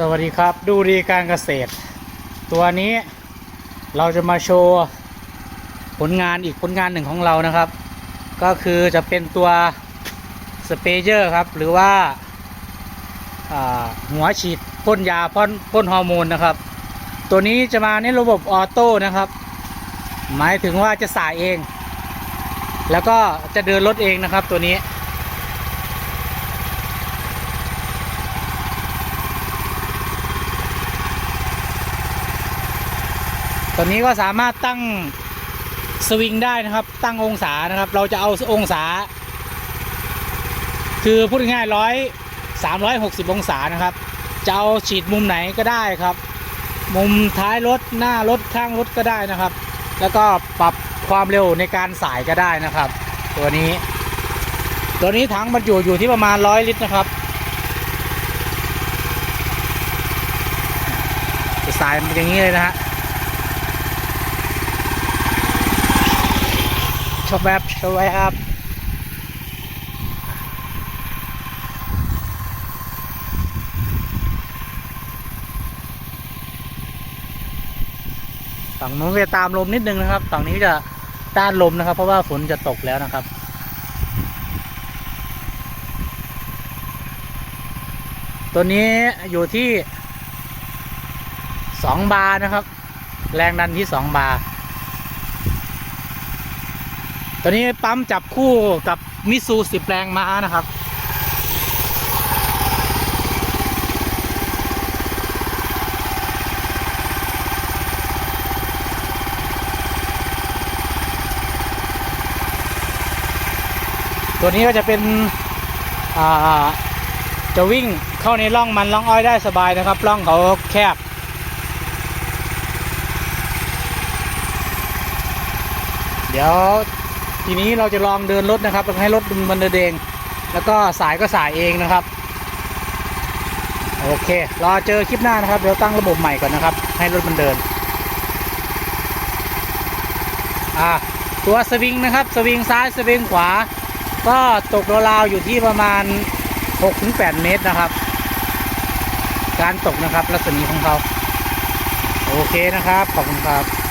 สวัสดีครับดูดีการเกษตร ตัวนี้เราจะมาโชว์ ผลงานอีกผลงานหนึ่งของเรานะครับ ก็คือจะเป็นตัวสเปเยอร์ครับ หรือว่าอ่าหัวฉีดพ่นยาพ่นพ่นฮอร์โมนนะครับ ตัวนี้จะมาในระบบออโต้นะครับ หมายถึงว่าจะสายเอง แล้วก็จะเดินรถเองนะครับตัวนี้ ตัวนี้ก็สามารถตั้งสวิงได้นะครับ ตั้งองศานะครับ เราจะเอาองศา คือพูดง่ายร้อยสามร้อยหกสิบองศานะครับ จะเอาฉีดมุมไหนก็ได้ครับ มุมท้ายรถหน้ารถข้างรถก็ได้นะครับ แล้วก็ปรับความเร็วในการสายก็ได้นะครับ ตัวนี้ ตัวนี้ถังบรรจุอยู่ที่ประมาณร้อยลิตรนะครับจะสายมันอย่างนี้เลยนะฮะ ชอบแบบชอบแบบฝั่งนู้นจะตามลมนิดนึงนะครับฝั่งนี้จะต้านลมนะครับ เพราะว่าฝนจะตกแล้วนะครับตัวนี้อยู่ที่สองบาร์นะครับ แรงดันที่สองบาร์ ตัวนี้ปั๊มจับคู่กับมิซูสิบแรงม้านะครับ ตัวนี้ก็จะเป็นจะวิ่งเข้าในร่องมันร่องอ้อยได้สบายนะครับร่องเขาแคบเดี๋ยว ทีนี้เราจะลองเดินรถนะครับให้รถมันเดินเองแล้วก็สายก็สายเองนะครับ โอเครอเจอคลิปหน้านะครับเดี๋ยวตั้งระบบใหม่ก่อนนะครับ ให้รถมันเดินอ่าตัวสวิงนะครับสวิงซ้ายสวิงขวา ก็ตกราวๆอยู่ที่ประมาณ 6-8 เมตรนะครับ การตกนะครับรัศมีของเขาโอเคนะครับ ขอบคุณครับ